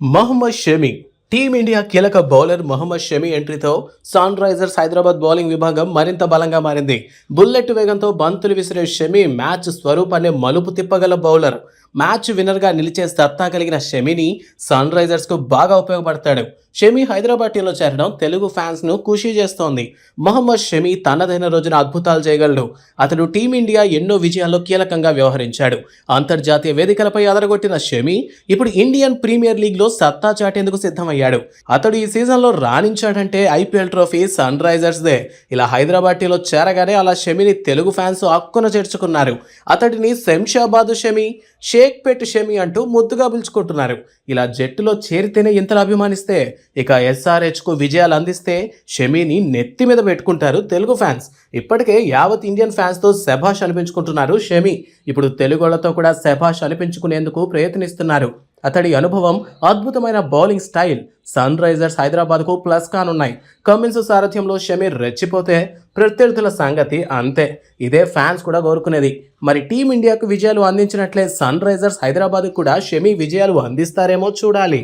Mohammed Shami team India కీలక bowler Mohammed Shami ఎంట్రీతో Sunrisers Hyderabad bowling విభాగం మరింత బలంగా మారింది. బుల్లెట్ వేగంతో బంతులు విసిరే షమి మ్యాచ్ స్వరూపాన్ని మలుపు తిప్పగల బౌలర్. మ్యాచ్ విన్నర్గా నిలిచే సత్తా కలిగిన షమిని సన్ రైజర్స్కు బాగా ఉపయోగపడతాడు. షమి హైదరాబాద్ టీంలో చేరడం తెలుగు ఫ్యాన్స్ను ఖుషీ చేస్తోంది. మహమ్మద్ షమి తనదైన రోజున అద్భుతాలు చేయగలడు. అతడు టీమిండియా ఎన్నో విజయాల్లో కీలకంగా వ్యవహరించాడు. అంతర్జాతీయ వేదికలపై అదరగొట్టిన షమి ఇప్పుడు ఇండియన్ ప్రీమియర్ లీగ్లో సత్తా చాటేందుకు సిద్ధమయ్యాడు. అతడు ఈ సీజన్లో రాణించాడంటే ఐపీఎల్ ట్రోఫీ సన్ రైజర్స్దే ఇలా హైదరాబాద్ టీంలో చేరగానే అలా షమిని తెలుగు ఫ్యాన్స్ హక్కున చేర్చుకున్నారు. అతడిని శంషాబాదు షమి షేక్ పెట్ షమి అంటూ ముద్దుగా పిలుచుకుంటున్నారు. ఇలా జట్టులో చేరితేనే ఇంతలా అభిమానిస్తే ఇక ఎస్ఆర్హెచ్కు విజయాలు అందిస్తే షమీని నెత్తి మీద పెట్టుకుంటారు తెలుగు ఫ్యాన్స్. ఇప్పటికే యావత్ ఇండియన్ ఫ్యాన్స్తో శభాష్ అనిపించుకుంటున్నారు షమి. ఇప్పుడు తెలుగులతో కూడా శభాష్ అనిపించుకునేందుకు ప్రయత్నిస్తున్నారు. అతడి అనుభవం అద్భుతమైన బౌలింగ్ స్టైల్ సన్ రైజర్స్ హైదరాబాద్కు ప్లస్ కానున్నాయి. కమిన్స్ సారథ్యంలో షమీర్ రెచ్చిపోతే ప్రత్యర్థుల సంగతి అంతే. ఇదే ఫ్యాన్స్ కూడా కోరుకునేది. మరి టీమిండియాకు విజయాలు అందించినట్లే సన్ రైజర్స్ హైదరాబాద్కు కూడా షమీ విజయాలు అందిస్తారేమో చూడాలి.